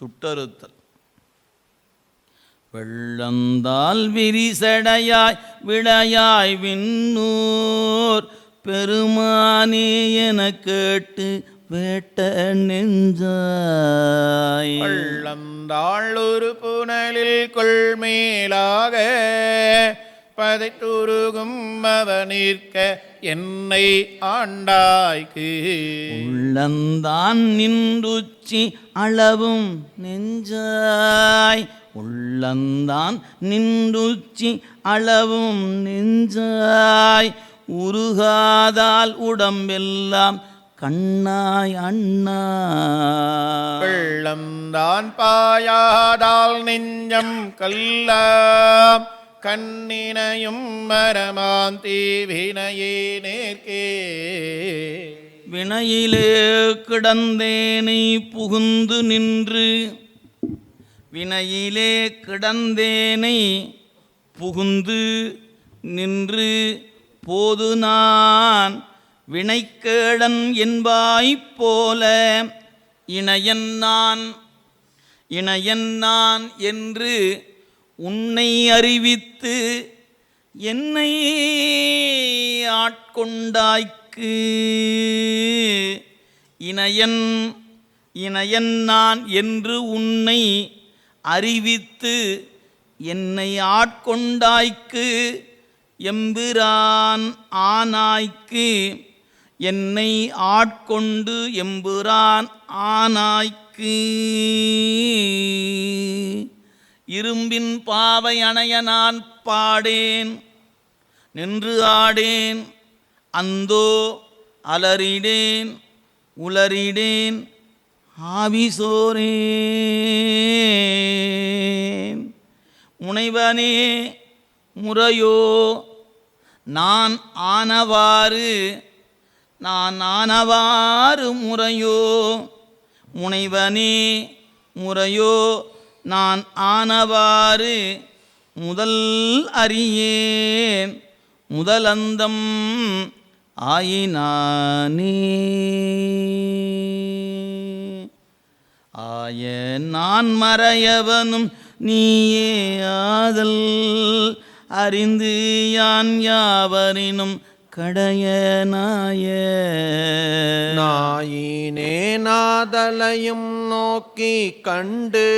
சுட்டறுத்தல். வெள்ளந்தால் விரிசடையாய் விளையாய் விண்ணூர் பெருமானே என கேட்டு வேட்ட நெஞ்சாய். வெள்ளந்தாள் ஒரு புனலில் கொள்மேலாக பதைத்துருகும் அவனிற்க என்னை ஆண்டாய்க்கு. உள்ளந்தான் நின்றுச்சி அளவும் நெஞ்சாய். உள்ளந்தான் நின்றுச்சி அளவும் நெஞ்சாய். உருகாதால் உடம்பெல்லாம் கண்ணாய் அண்ணா. வெள்ளம்தான் பாயாதால் நெஞ்சம் கல்லாம். கண்ணினையும் மரமாந்தி வினையே நேர்க்கே. வினையிலே கிடந்தேனை புகுந்து நின்று வினையிலே கிடந்தேனை புகுந்து நின்று போது நான் வினைக்கேடன் என்பாய்ப் போல இணையன் நான் இணையன் நான் என்று உன்னை அறிவித்து என்னை ஆட்கொண்டாய்க்கு. இணையன் இணையன் நான் என்று உன்னை அறிவித்து என்னை ஆட்கொண்டாய்க்கு. எம்பிரான் ஆனாய்க்கு என்னை ஆட்கொண்டு எம்புரான் ஆனாய்க்கு. இரும்பின் பாவை அணைய நான் பாடேன். நின்று ஆடேன். அந்தோ அலறிடேன். உளறிடேன் ஆவிசோரேன். முனைவனே முறையோ நான் ஆனவாறு நான் ஆனவாறு முறையோ. முனைவனே முறையோ நான் ஆனவாறு முதல் அறியேன். முதலந்தம் ஆயினானே. ஆய நான் மறையவனும் நீயே ஆதல். அறிந்து யான் யாவரினும் கடையனாய நாயினே நாதலையும் நோக்கி கண்டு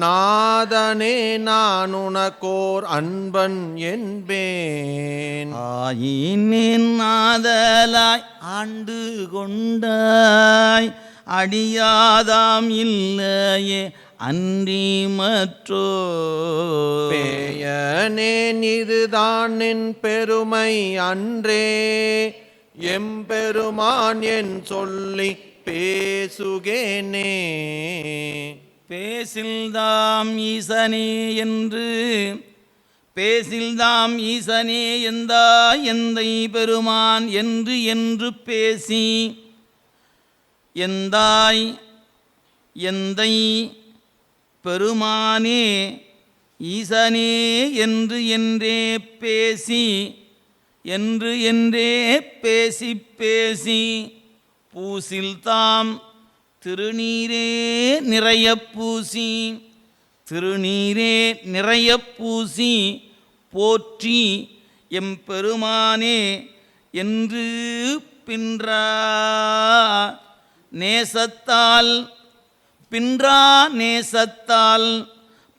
நாதனே நான் உனக்கோர் அன்பன் என்பேன். ஆயினேன் நாதலாய் ஆண்டு கொண்டாய் அடியாதாம் இல்லையே அன்றி மற்றோ பேயனேன் இதுதான் என் பெருமை அன்றே. எம்பெருமான் என் சொல்லி பேசுகேனே. பேசில்தாம் ஈசனே என்று. பேசில்தாம் ஈசனே எந்தா எந்தை பெருமான் என்று என்று பேசி. எந்தாய் எந்தை பெருமானே ஈசனே என்று என்றே பேசி என்று என்றே பேசி பேசி பூசில் தாம் திருநீரே நிறைய பூசி திருநீரே நிறைய பூசி போற்றி எம்பெருமானே என்று பின்றா நேசத்தால் பின்றா நேசத்தால்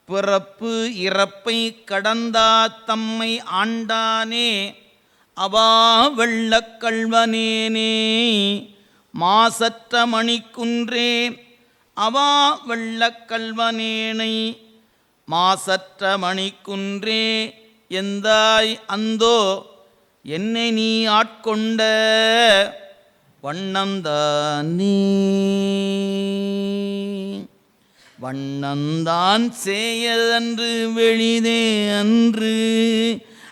பிறப்பு இறப்பை கடந்தா தம்மை ஆண்டானே அவா வெள்ளக்கல்வனேனே மாசற்ற மணிக்குன்றே அவா வெள்ளக்கல்வனேனை மாசற்ற மணிக்குன்றே எந்தாய் அந்தோ என்னை நீ ஆட்கொண்ட வண்ணந்தானே வண்ணந்தான் செயலன்று வெளிதே அன்று.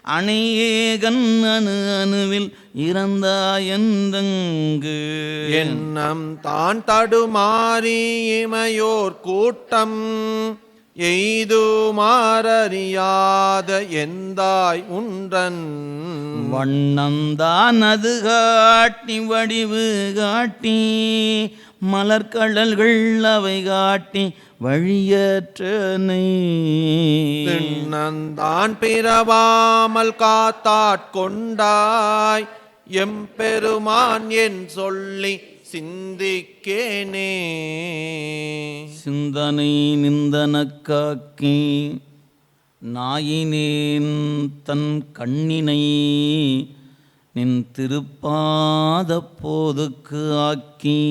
அணையேகன் அணு அணுவில் இறந்தாயந்தங்கு எண்ணம் தான் தடுமாறி இமையோர் கூட்டம். எய்துமாறறியாத எந்தாய் உன்றன்? வண்ணந்தான் அது காட்டி வடிவு காட்டி மலர்கடல்கள் அவை காட்டி வழியற்றனை திண்ணந்தான் பிறவாமல் காத்தாட்கொண்டாய் எம்பெருமான் என் சொல்லி சிந்திக்கேனே. சிந்தனை நிந்தனக்காக்கி நாயினேன் தன் கண்ணினை நின் திருப்பாத போதுக்கு ஆக்கி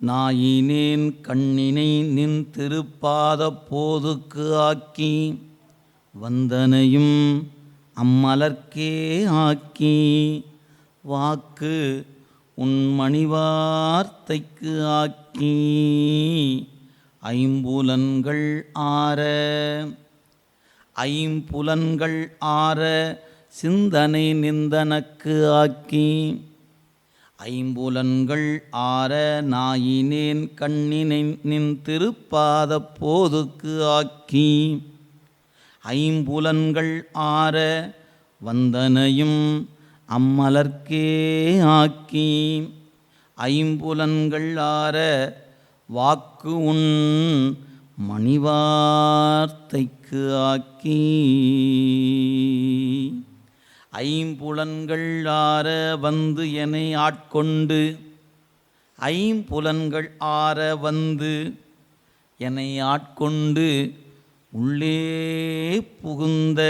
நாயினேன் கண்ணினை நின் திருப்பாத போதுக்கு ஆக்கி வந்தனையும் அம்மலர்க்கே ஆக்கி வாக்கு உன் மணிவார்த்தைக்கு ஆக்கி ஐம்புலன்கள் ஆற. ஐம்புலன்கள் ஆற சிந்தனை நிந்தனக்கு ஆக்கி ஐம்புலன்கள் ஆற நாயினேன் கண்ணினை நின் திருப்பாத போதுக்கு ஆக்கி ஐம்புலன்கள் ஆற வந்தனையும் அம்மலர்க்கே ஆக்கி ஐம்புலன்கள் ஆற வாக்கு உன் மணிவார்த்தைக்கு ஆக்கி. ஐம்புலன்கள் ஆற வந்து என்னை ஆட்கொண்டு ஐம்புலன்கள் ஆற வந்து என்னை ஆட்கொண்டு உள்ளே புகுந்த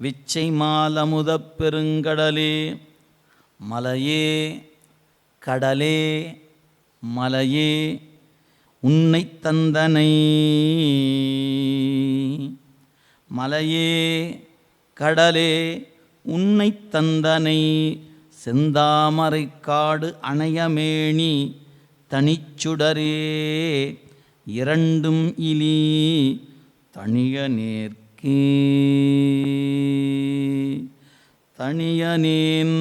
விச்சை மாலமுதப் பெருங்கடலே மலையே கடலே மலையே உன்னை தந்தனை. மலையே கடலே உன்னை தந்தனை. செந்தாமரை காடு அணையமேணி தனிச்சுடரே இரண்டும் இலி தனிய நேர்க்கே. தனியனேன்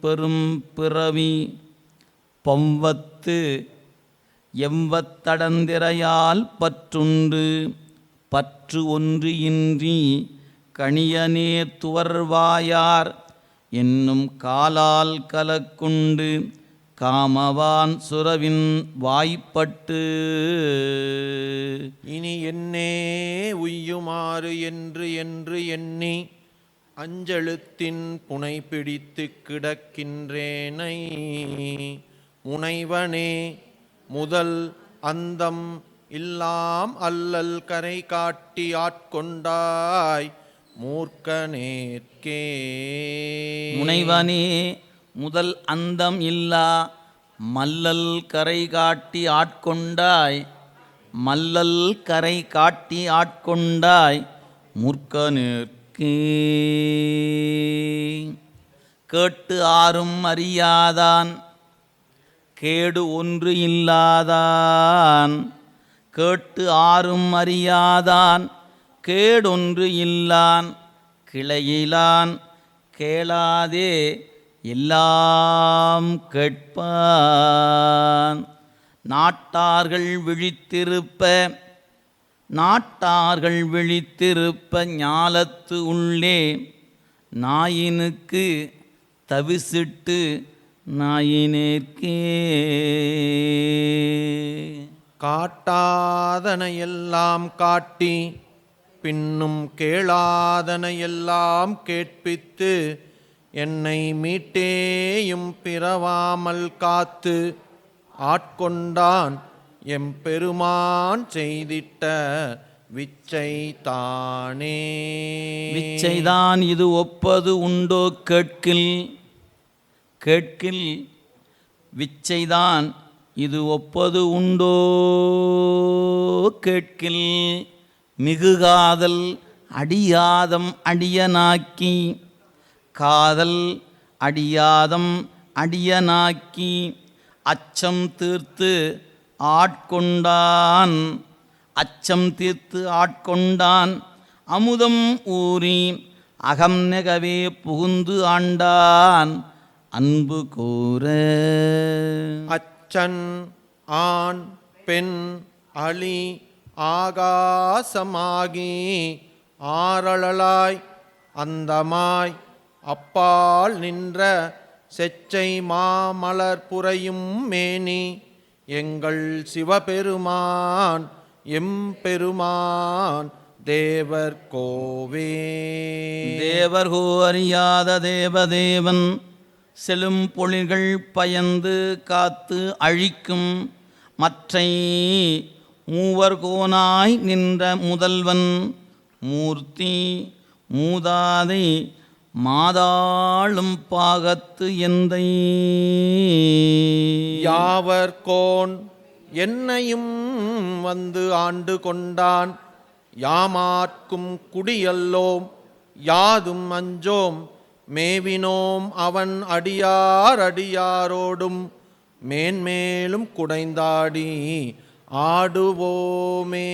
பெரும் பிறவி பொவ்வத்து எவ்வத்தடந்திரையால் பற்றுண்டு பற்று ஒன்று இன்றி கணியனே துவர்வாயார் என்னும் காலால் கலக்குண்டு காமவான் சுரவின் வாய்ப்பட்டு. இனி என்னே உய்யுமாறு என்று என்று எண்ணி அஞ்செழுத்தின் புனை பிடித்து கிடக்கின்றேனை முனைவனே முதல் அந்தம் இல்லாம் அல்லல் கரை காட்டி ஆட்கொண்டாய் மூர்க்கனேற்கே. முனைவனே முதல் அந்தம் இல்லா மல்லல் கரை காட்டி ஆட்கொண்டாய் மல்லல் கரை காட்டி ஆட்கொண்டாய் முற்கனிற்கே கேட்டு ஆறும் அறியாதான் கேடு ஒன்று இல்லாதான் கேட்டு ஆறும் அறியாதான் கேடொன்று இல்லான் கிளையிலான் கேளாதே எல்லாம் கேட்பான். நாட்டார்கள் விழித்திருப்ப நாட்டார்கள் விழித்திருப்ப ஞாலத்து உள்ளே நாயினுக்கு தவிசிட்டு நாயினேற்கே. காட்டாதனையெல்லாம் காட்டி பின்னும் கேளாதனையெல்லாம் கேட்பித்து என்னை மீட்டேயும் பிறவாமல் காத்து ஆட்கொண்டான் எம்பெருமான் செய்திட்ட விச்சை தானே. விச்சைதான் இது ஒப்பது உண்டோ கேட்கில். கேட்கில் விச்சைதான் இது ஒப்பது உண்டோ? கேட்கில் மிகுகாதல் அடியாதம் அடியனாக்கி காதல் அடியாதம் அடியனாக்கி அச்சம் தீர்த்து ஆட்கொண்டான் அச்சம் தீர்த்து ஆட்கொண்டான் அமுதம் ஊறி அகம் நெகவே புகுந்து ஆண்டான். அன்பு கூற. அச்சன் ஆண் பெண் அழி ஆகாசமாகி ஆரழலாய் அந்தமாய் அப்பால் நின்ற செச்சை மாமலர் புரையும் மேனி எங்கள் சிவபெருமான் எம்பெருமான் தேவர் கோவே. தேவர்கோ அறியாத தேவதேவன் செலும் பொழில்கள் பயந்து காத்து அழிக்கும் மற்றை மூவர்கோனாய் நின்ற முதல்வன் மூர்த்தி மூதாதை மாதாளும் பாகத்து எந்தை. யாவர் கோன்? என்னையும் வந்து ஆண்டு கொண்டான். யாமார்க்கும் குடியல்லோம் யாதும் அஞ்சோம். மேவினோம் அவன் அடியார் அடியாரோடும் மேன்மேலும் குடைந்தாடி ஆடுவோமே.